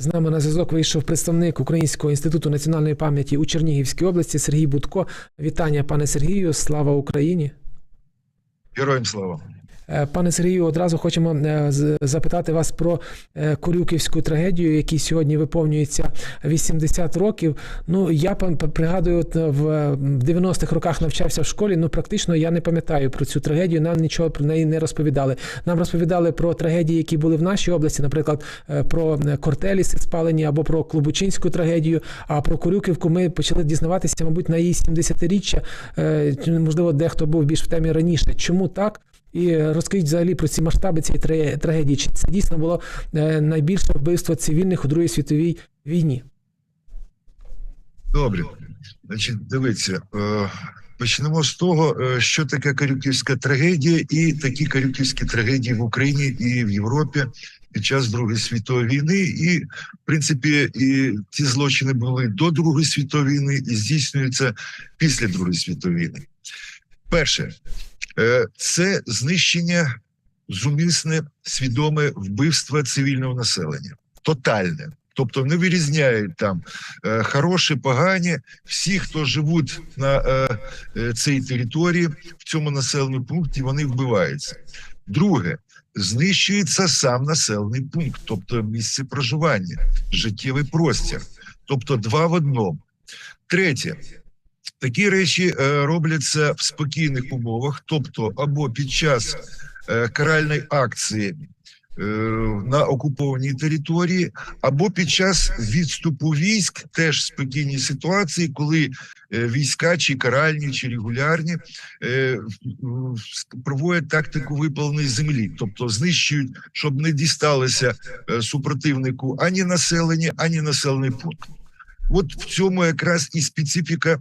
З нами на зв'язок вийшов представник Українського інституту національної пам'яті у Чернігівській області Сергій Будко. Вітання, пане Сергію. Слава Україні. Героям слава. Е, Пане Сергію, одразу хочемо е, запитати вас про е, Корюківську трагедію, якій сьогодні виповнюється 80 років. Ну я пригадую, в в 90-х роках навчався в школі. Ну практично я не пам'ятаю про цю трагедію. Нам нічого про неї не розповідали. Нам розповідали про трагедії, які були в нашій області, наприклад, про кортеліси спалені або про Клубучинську трагедію. А про Корюківку ми почали дізнаватися, мабуть, на її 70-річчя. Е, Можливо, дехто був більш в темі раніше. Чому так? І розкажіть взагалі про ці масштаби цієї трагедії. Чи це дійсно було е, найбільше вбивство цивільних у Другій світовій війні? Добре. Значить, дивіться, е, почнемо з того, е, що таке Карюківська трагедія, і такі Карюківські трагедії в Україні і в Європі під час Другої світової війни. І, в принципі, і ці злочини були до Другої світової війни і здійснюються після Другої світової війни. Перше, це знищення зумисне свідоме вбивства цивільного населення. Тотальне. Тобто не вирізняють там е, хороші, погані, всі, хто живуть на е, е, цій території, в цьому населеному пункті, вони вбиваються. Друге, знищується сам населений пункт, тобто місце проживання, життєвий простір, тобто два в одному. Третє. Такі речі е, робляться в спокійних умовах, тобто або під час е, каральної акції е, на окупованій території, або під час відступу військ, теж в спокійній ситуації, коли війська, чи каральні, чи регулярні, проводять тактику випаленої землі, тобто знищують, щоб не дісталося супротивнику ані населення, ані населений пункт. От в цьому якраз і специфіка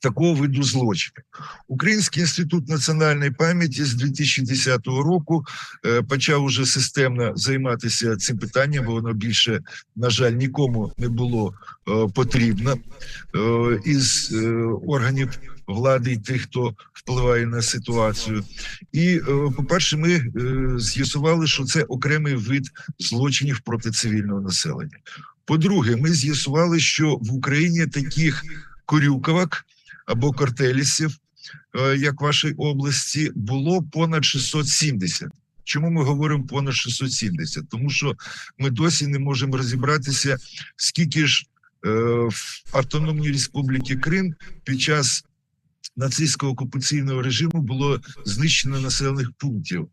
такого виду злочинів. Український інститут національної пам'яті з 2010 року е, почав уже системно займатися цим питанням, бо воно більше, на жаль, нікому не було е, потрібно е, із органів влади і тих, хто впливає на ситуацію. І, е, по-перше, ми з'ясували, що це окремий вид злочинів проти цивільного населення. По-друге, ми з'ясували, що в Україні таких корюковок або картелісів, е, як в вашій області, було понад 670. Чому ми говоримо понад 670? Тому що ми досі не можемо розібратися, скільки ж е, в Автономній Республіці Крим під час нацистського окупаційного режиму було знищено населених пунктів.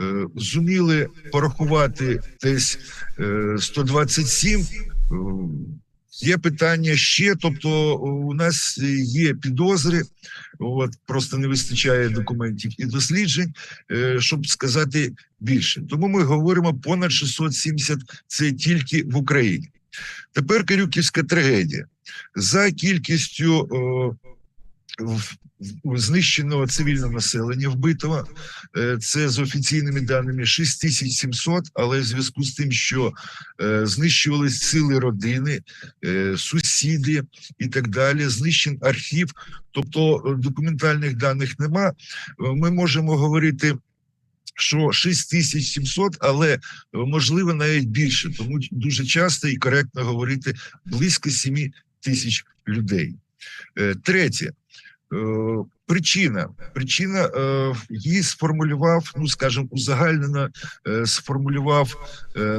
Е, зуміли порахувати десь е, 127. Є питання ще, тобто у нас є підозри, от просто не вистачає документів і досліджень, е, щоб сказати більше. Тому ми говоримо понад 670 це тільки в Україні. Тепер Карюківська трагедія за кількістю е, знищеного цивільного населення вбитого. е, Це з офіційними даними 6700, але в зв'язку з тим, що е, знищувались сили родини, е, сусіди і так далі. Знищен архів, тобто документальних даних нема. Ми можемо говорити. Що 6700, але можливо навіть більше, тому дуже часто і коректно говорити близько 7 тисяч людей. Е, Третє, е, причина. Причина е, її сформулював, ну скажімо, узагальнено сформулював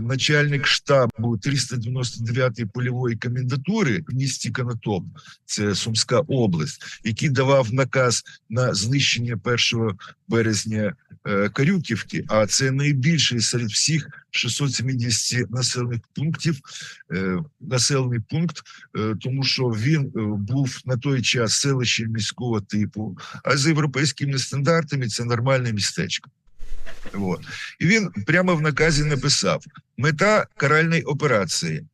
начальник штабу 399-ї польової комендатури в місті Конотоп, це Сумська область, який давав наказ на знищення 1 березня Карюківки, а це найбільший серед всіх 670 населених пунктів, е, населений пункт, е, тому що він е, був на той час селищем міського типу, а за європейськими стандартами це нормальне містечко. От. І він прямо в наказі написав: мета каральної операції,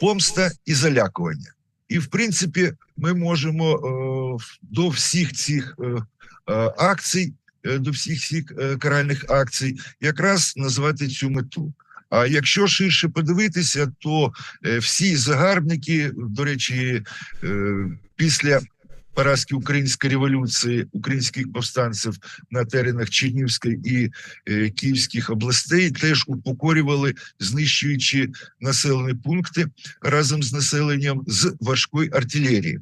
помста і залякування. І, в принципі, ми можемо до всіх цих акцій, до всіх цих е, каральних акцій, якраз назвати цю мету. А якщо ширше подивитися, то е, всі загарбники, до речі, е, після поразки української революції, українських повстанців на теренах Чернівської і е, Київських областей, теж упокорювали, знищуючи населені пункти разом з населенням з важкої артилерії.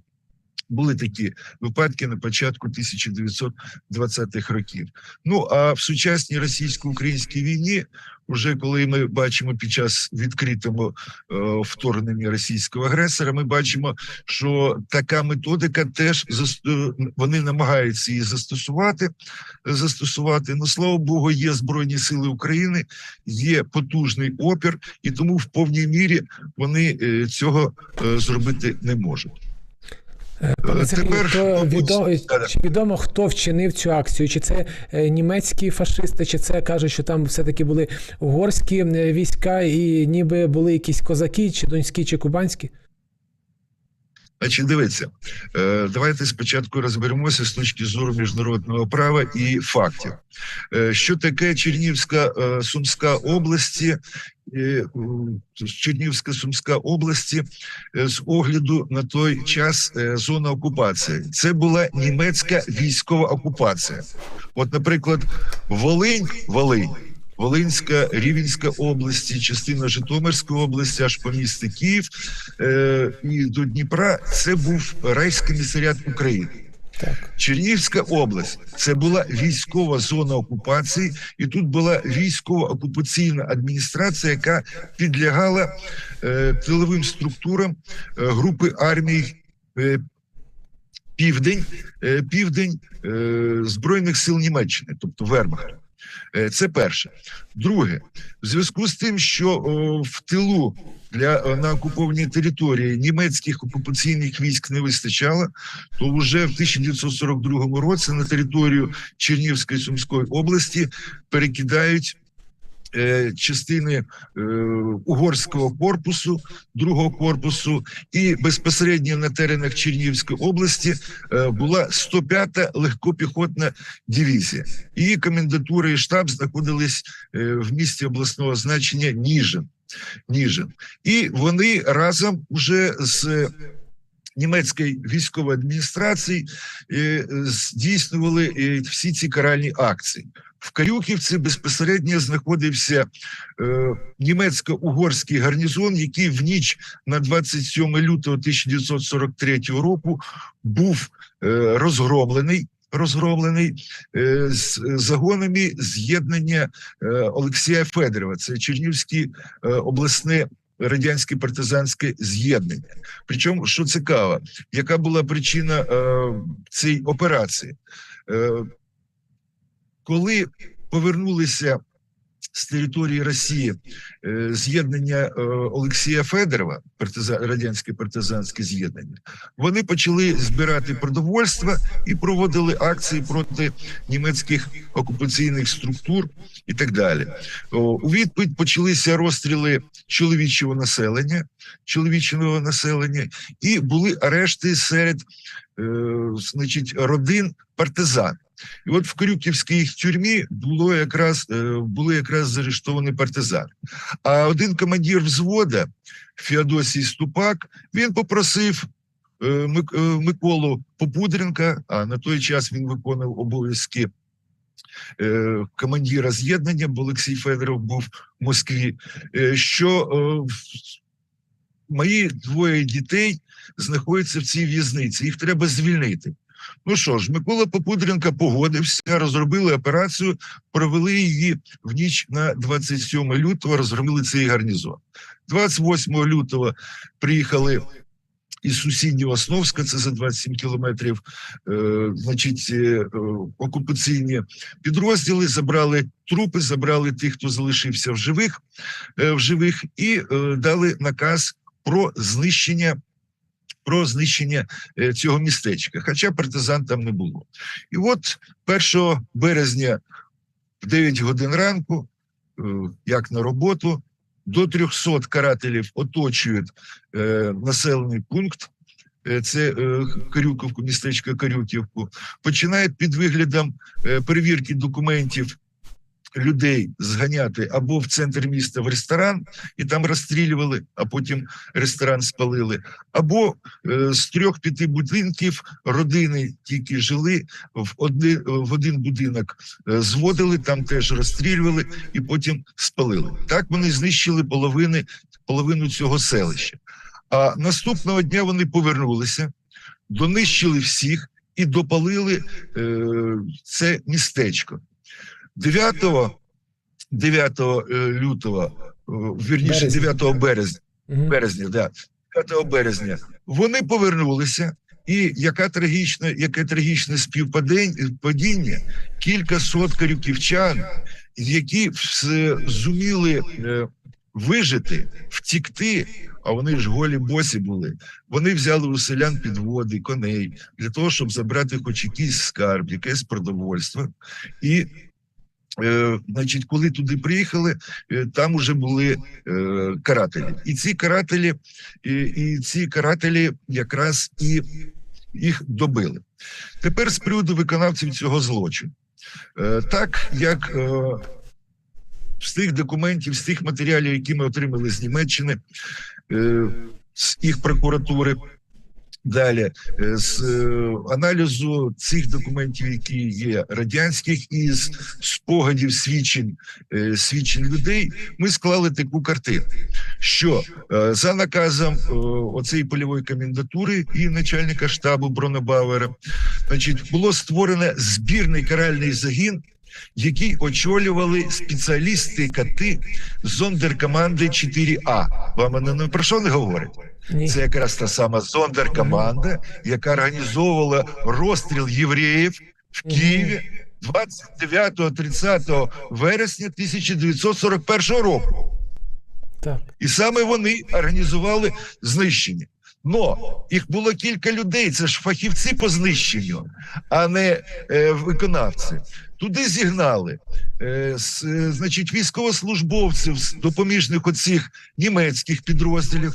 Були такі випадки на початку 1920-х років. Ну а в сучасній російсько-українській війні, вже коли ми бачимо під час відкритого е, вторгнення російського агресора, ми бачимо, що така методика теж е, вони намагаються її застосувати. Застосувати. Ну слава Богу, є збройні сили України, є потужний опір, і тому в повній мірі вони е, цього зробити не можуть. Е, Пане Е, Сергію, тепер, то мабуть, відомо, чи відомо, хто вчинив цю акцію? Чи це е, німецькі фашисти, чи це кажуть, що там все-таки були угорські е, війська, і ніби були якісь козаки, чи донські, чи кубанські? Значить, дивіться, е, давайте спочатку розберемося з точки зору міжнародного права і фактів. Е, що таке Чернівська е, Сумська області? Чернівська Сумська області е, з огляду на той час е, зона окупації. Це була німецька військова окупація. От, наприклад, Волинь, Волинь. Волинська, Рівенська області, частина Житомирської області, аж по місті Київ е, і до Дніпра. Це був райськомісаріат України. Так. Чернігівська область це була військова зона окупації, і тут була військова окупаційна адміністрація, яка підлягала е, тиловим структурам е, групи армій. Е, Південь, е, південь е, Збройних сил Німеччини, тобто Вермахт. Е, Це перше. Друге, в зв'язку з тим, що о, в тилу для е, на окупованій території німецьких окупаційних військ не вистачало, то вже в 1942 році на територію Чернігівської Сумської області перекидають. е, Частини е, угорського корпусу, другого корпусу, і безпосередньо на теренах Чернігівської області е, була 105-та легкопіхотна дивізія. Її комендатура і штаб знаходились е, в місті обласного значення Ніжин. Ніжин. І вони разом вже з німецької військової адміністрації е, здійснювали е, всі ці каральні акції. В Карюківці безпосередньо знаходився е, німецько-угорський гарнізон, який в ніч на 27 лютого 1943 року був е, розгромлений. Розгромлений е, з загонами з'єднання е, Олексія Федорова. Це Чернівське е, обласне радянське партизанське з'єднання. Причому, що цікаво, яка була причина цієї операції? Коли повернулися з території Росії е, з'єднання е, Олексія Федорова, радянське партизанське з'єднання, вони почали збирати продовольство і проводили акції проти німецьких окупаційних структур і так далі. У відповідь почалися розстріли чоловічого населення, чоловічого населення, і були арешти серед е, значить, родин партизан. І от в Крюківській тюрмі було якраз е, були якраз заарештовані партизани. А один командир взвода Феодосій Ступак він попросив е, е, Миколу Попудренка, а на той час він виконував обов'язки командира з'єднання, бо Олексій Федоров був в Москві. Що мої двоє дітей знаходяться в цій в'язниці, їх треба звільнити. Ну що ж, Микола Попудренко погодився, розробили операцію, провели її в ніч на 27 лютого, розгромили цей гарнізон. 28 лютого приїхали із сусіднього Основська, це за 27 кілометрів, е, значить, е, окупаційні підрозділи забрали трупи, забрали тих, хто залишився в живих, е, в живих, і е, дали наказ про знищення. Про знищення е, цього містечка, хоча партизан там не було. І от 1 березня в 9 годин ранку, е, як на роботу, до 300 карателів оточують е, населений пункт. Це Карюківку, містечко Карюківку, починають під виглядом перевірки документів людей зганяти або в центр міста в ресторан, і там розстрілювали, а потім ресторан спалили, або е, з трьох-п'яти будинків родини тільки жили в один, в один будинок, е, зводили, там теж розстрілювали і потім спалили. Так вони знищили половини, половину цього селища. А наступного дня вони повернулися, донищили всіх і допалили е, це містечко. 9, 9 е, лютого, е, вірніше, 9 березня, березня, да, 9 березня, вони повернулися. І яка трагічна, яке трагічне співпадіння, кілька сот карюківчан, які зуміли е, вижити, втікти, а вони ж голі босі були. Вони взяли у селян підводи, коней для того, щоб забрати хоч якийсь скарб, якесь продовольство. І, е, значить, коли туди приїхали, е, там уже були е, карателі. І ці карателі, і, і ці карателі якраз і їх добили. Тепер з приводу виконавців цього злочину. Так як з тих документів, з тих матеріалів, які ми отримали з Німеччини, з їх прокуратури. Далі е, з е, аналізу цих документів, які є радянських, і з спогадів свідчень е, свідчень людей, ми склали таку картину, що за наказом оцеї польової комендатури і начальника штабу Бронебауера, значить, було створено збірний каральний загін, який очолювали спеціалісти кати зондеркоманди 4А. Вам вони не про що не говорять? Ні. Це якраз та сама зондеркоманда, яка організовувала розстріл євреїв в. Києві 29-30 вересня 1941 року. Так. І саме вони організували знищення. Но їх було кілька людей. Це ж фахівці по знищенню, а не е, виконавці. Туди зігнали е, з, е, значить, військовослужбовців з допоміжних оцих німецьких підрозділів.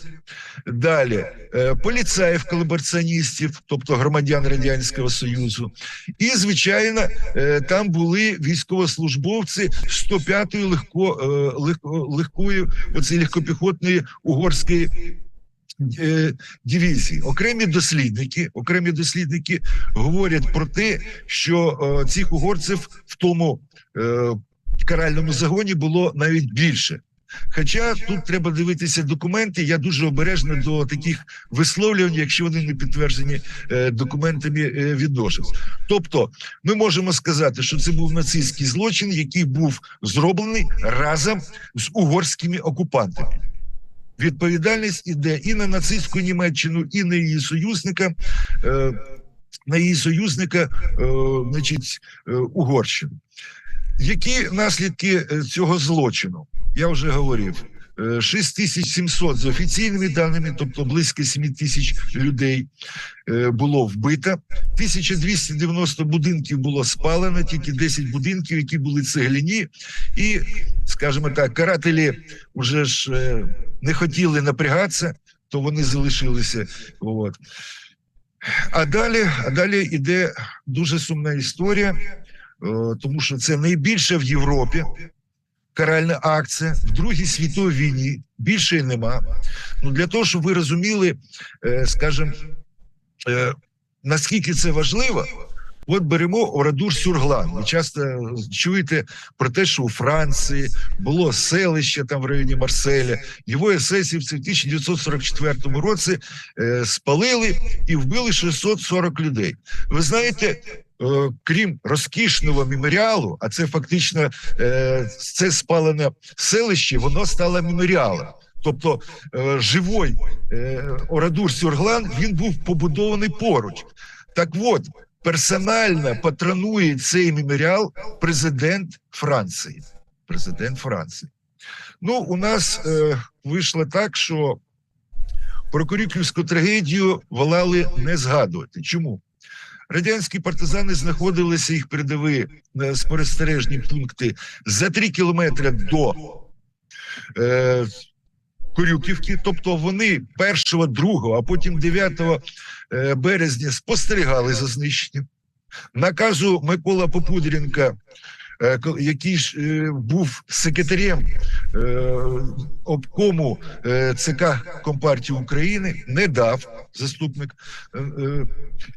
Далі е, поліцаїв колабораціоністів, тобто громадян радянського союзу, і звичайно, е, там були військовослужбовці 105-ї легко, е, легко легкої оцієї легкопіхотної угорської е, дивізії. Окремі дослідники, окремі дослідники говорять про те, що е, цих угорців в тому е, каральному загоні було навіть більше. Хоча тут треба дивитися документи, я дуже обережно до таких висловлювань, якщо вони не підтверджені документами відношусь. Тобто, ми можемо сказати, що це був нацистський злочин, який був зроблений разом з угорськими окупантами. Відповідальність іде і на нацистську Німеччину, і на її союзника, е, на її союзника, е, значить, е, Угорщину. Які наслідки цього злочину? Я вже говорив. Е, 6700 з офіційними даними, тобто близько 7 тисяч людей е, було вбито. 1290 будинків було спалено, тільки 10 будинків, які були цегляні, і, скажімо так, карателі вже ж е, не хотіли напрягатися, то вони залишилися. От. А далі, а далі йде дуже сумна історія, е, тому що це найбільше в Європі каральна акція в Другій світовій війні. Більше нема. Ну для того, щоб ви розуміли, е, скажімо, е, наскільки це важливо. От беремо Орадур Сюрглан. Ви часто чуєте про те, що у Франції було селище там в районі Марселя. Його есесівці в 1944 році е, спалили і вбили 640 людей. Ви знаєте, е, крім розкішного меморіалу, а це фактично е, це спалене селище, воно стало меморіалом. Тобто е, живой е, Орадур Сюрглан він був побудований поруч. Так от персонально патронує цей меморіал президент Франції. Президент Франції. Ну, у нас е, вийшло так, що про Корюківську трагедію волали не згадувати. Чому? Радянські партизани знаходилися їх передові е, спостережні пункти за три кілометри до е, Корюківки. Тобто вони 1, 2, а потім 9 е, березня спостерігали за знищенням. Наказу Микола Попудренка який ж е, був секретарем е, обкому е, ЦК Компартії України, не дав заступник. е, е,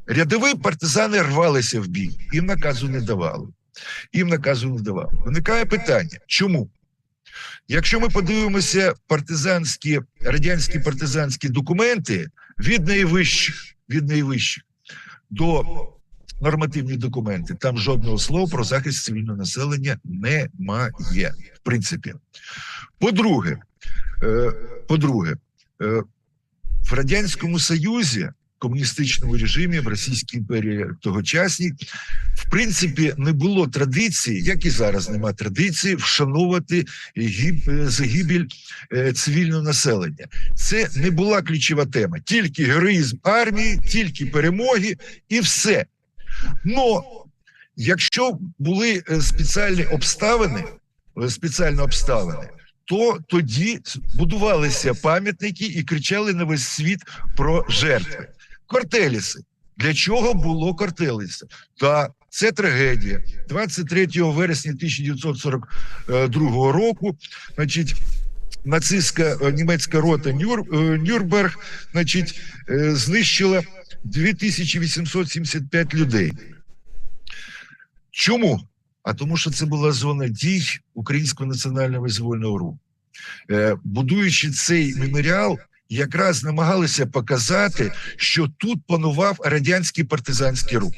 Рядові партизани рвалися в бій, їм наказу не давали. Їм наказу не давали. Виникає питання, чому? Якщо ми подивимося партизанські радянські партизанські документи від найвищих, від найвищих до нормативні документи, там жодного слова про захист цивільного населення немає. В принципі, по-друге, е, по-друге, е, в радянському союзі. Комуністичному режимі в Російській імперії тогочасній, в принципі, не було традиції, як і зараз нема традиції, е, загибель е, цивільного населення. Це не була ключова тема. Тільки героїзм армії, тільки перемоги і все. Но якщо були е, спеціальні обставини, е, спеціальні обставини, то тоді будувалися пам'ятники і кричали на весь світ про жертви. Кортеліси. Для чого було кортеліси? Та це трагедія. 23 вересня 1942 року, значить, нацистська е, німецька рота Нюр, е, Нюрнберг, значить, е, знищила 2875 людей. Чому? А тому, що це була зона дій Українського національного визвольного руху. Е, Будуючи цей меморіал, якраз намагалися показати, що тут панував радянський партизанський рух.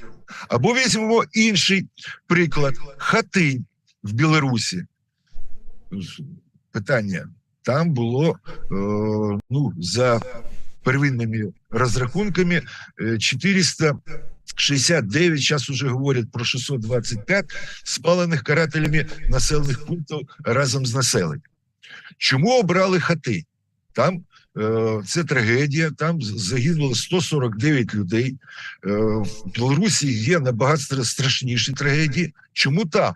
Або візьмемо інший приклад: Хатинь в Білорусі. Питання там було е, ну, за первинними розрахунками е, 469, зараз уже говорять про 625 спалених карателями населених пунктів разом з населенням. Чому обрали хати? Там е, це трагедія, там загинуло 149 людей. Е, в Білорусі є набагато страшніші трагедії. Чому там?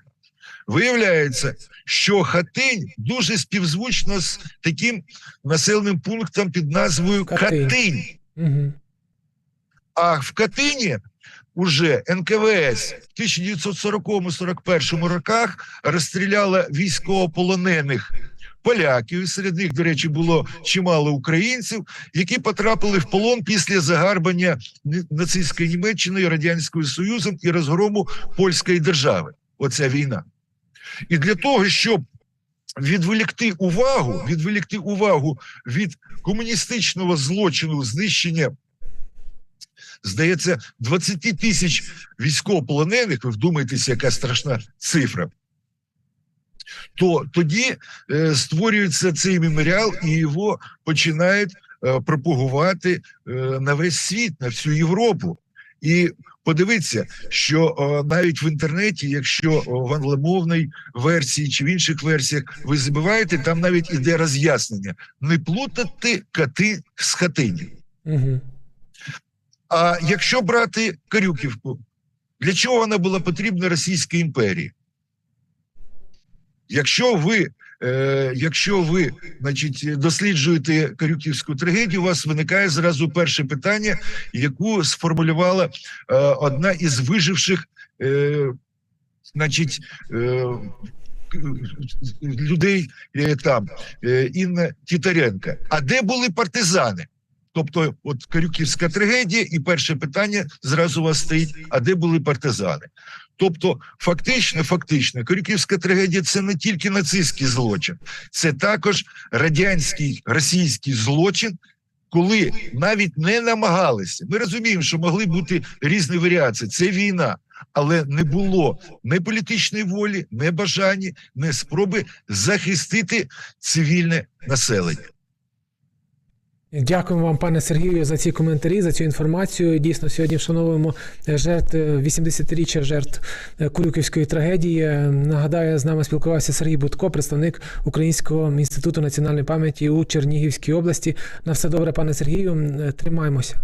Виявляється, що Хатинь дуже співзвучно з таким населеним пунктом під назвою Катинь. Катинь. Угу. А в Катині уже НКВС в 1940-41 роках розстріляла військовополонених поляків. і Серед них, до речі, було чимало українців, які потрапили в полон після загарбання нацистської Німеччини, Радянським Союзом і розгрому польської держави. Оця війна. І для того, щоб відволікти увагу, відволікти увагу від комуністичного злочину знищення здається, 20 тисяч військовополонених, ви вдумайтеся, яка страшна цифра. То тоді е, створюється цей меморіал, і його починають е, пропагувати е, на весь світ, на всю Європу. І подивіться, що е, навіть в інтернеті, якщо о, в англомовній версії чи в інших версіях ви забиваєте, там навіть іде роз'яснення: не плутати кати з хатині. Угу. А якщо брати Карюківку, для чого вона була потрібна Російській імперії? Якщо ви, е, якщо ви значить, досліджуєте Карюківську трагедію, у вас виникає зразу перше питання, яку сформулювала е, одна із виживших е, значить, людей там, Інна Тітаренко. А де були партизани? Тобто, от Карюківська трагедія, і перше питання зразу у вас стоїть: а де були партизани? Тобто, фактично, фактично, Карюківська трагедія це не тільки нацистський злочин, це також радянський російський злочин, коли навіть не намагалися. Ми розуміємо, що могли бути різні варіації. Це війна, але не було ні політичної волі, ні бажання, ні спроби захистити цивільне населення. Дякуємо вам, пане Сергію, за ці коментарі, за цю інформацію. Дійсно, сьогодні вшановуємо жертв 80-річчя жертв е, Курюківської трагедії. Е, Нагадаю, з нами спілкувався Сергій Будко, представник Українського інституту національної пам'яті у Чернігівській області. На все добре, пане Сергію. Е, Тримаємося.